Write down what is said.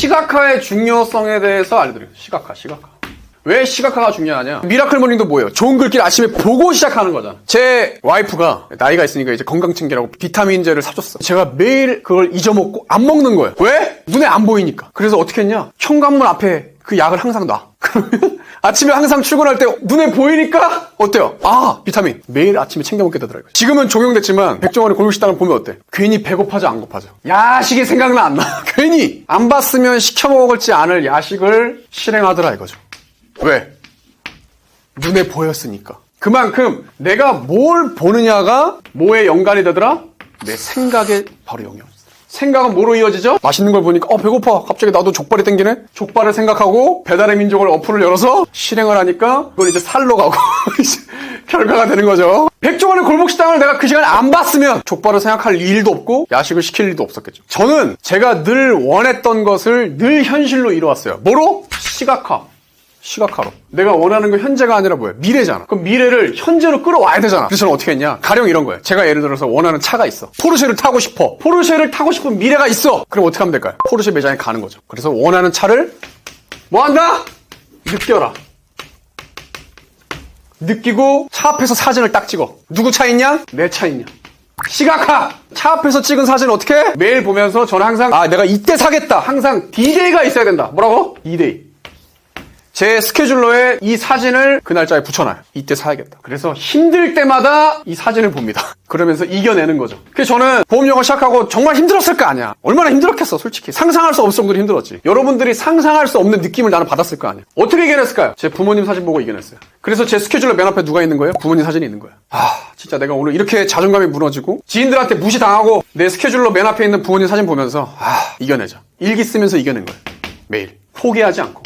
시각화의 중요성에 대해서 알려드려요. 시각화, 시각화. 왜 시각화가 중요하냐? 미라클 모닝도 뭐예요? 좋은 글귀를 아침에 보고 시작하는 거잖아. 제 와이프가 나이가 있으니까 이제 건강 챙기라고 비타민제를 사줬어. 제가 매일 그걸 잊어먹고 안 먹는 거예요. 왜? 눈에 안 보이니까. 그래서 어떻게 했냐? 현관문 앞에 그 약을 항상 놔. 그러면 아침에 항상 출근할 때 눈에 보이니까 어때요? 아 비타민 매일 아침에 챙겨 먹게 되더라고요. 지금은 적용됐지만 백종원의 골목식당을 보면 어때? 괜히 배고파져 안 고파져? 야식이 생각나 안 나? 괜히 안 봤으면 시켜 먹을지 않을 야식을 실행하더라 이거죠. 왜? 눈에 보였으니까. 그만큼 내가 뭘 보느냐가 뭐에 연관이 되더라? 내 생각에 바로 줬어. 생각은 뭐로 이어지죠? 맛있는 걸 보니까 어 배고파. 갑자기 나도 족발이 땡기네. 족발을 생각하고 배달의 민족을 어플을 열어서 실행을 하니까 그걸 이제 살로 가고 결과가 되는 거죠. 백종원의 골목식당을 내가 그 시간에 안 봤으면 족발을 생각할 일도 없고 야식을 시킬 일도 없었겠죠. 저는 제가 늘 원했던 것을 늘 현실로 이루었어요. 뭐로? 시각화. 시각화로. 내가 원하는 건 현재가 아니라 뭐야? 미래잖아. 그럼 미래를 현재로 끌어와야 되잖아. 그래서 저는 어떻게 했냐? 가령 이런 거예요. 제가 예를 들어서 원하는 차가 있어. 포르쉐를 타고 싶어. 포르쉐를 타고 싶은 미래가 있어. 그럼 어떻게 하면 될까요? 포르쉐 매장에 가는 거죠. 그래서 원하는 차를 뭐 한다? 느껴라. 느끼고 차 앞에서 사진을 딱 찍어. 누구 차 있냐? 내 차 있냐? 시각화! 차 앞에서 찍은 사진 어떻게 해? 매일 보면서 저는 항상 아 내가 이때 사겠다. 항상 D-Day가 있어야 된다. 뭐라고? D-Day. 제 스케줄러에 이 사진을 그 날짜에 붙여놔요. 이때 사야겠다. 그래서 힘들 때마다 이 사진을 봅니다. 그러면서 이겨내는 거죠. 그래서 저는 보험 영어 시작하고 정말 힘들었을 거 아니야. 얼마나 힘들었겠어, 솔직히. 상상할 수 없을 정도로 힘들었지. 여러분들이 상상할 수 없는 느낌을 나는 받았을 거 아니야. 어떻게 이겨냈을까요? 제 부모님 사진 보고 이겨냈어요. 그래서 제 스케줄러 맨 앞에 누가 있는 거예요? 부모님 사진이 있는 거예요. 아, 진짜 내가 오늘 이렇게 자존감이 무너지고 지인들한테 무시당하고 내 스케줄러 맨 앞에 있는 부모님 사진 보면서 아, 이겨내자. 일기 쓰면서 이겨낸 거예요. 매일. 포기하지 않고.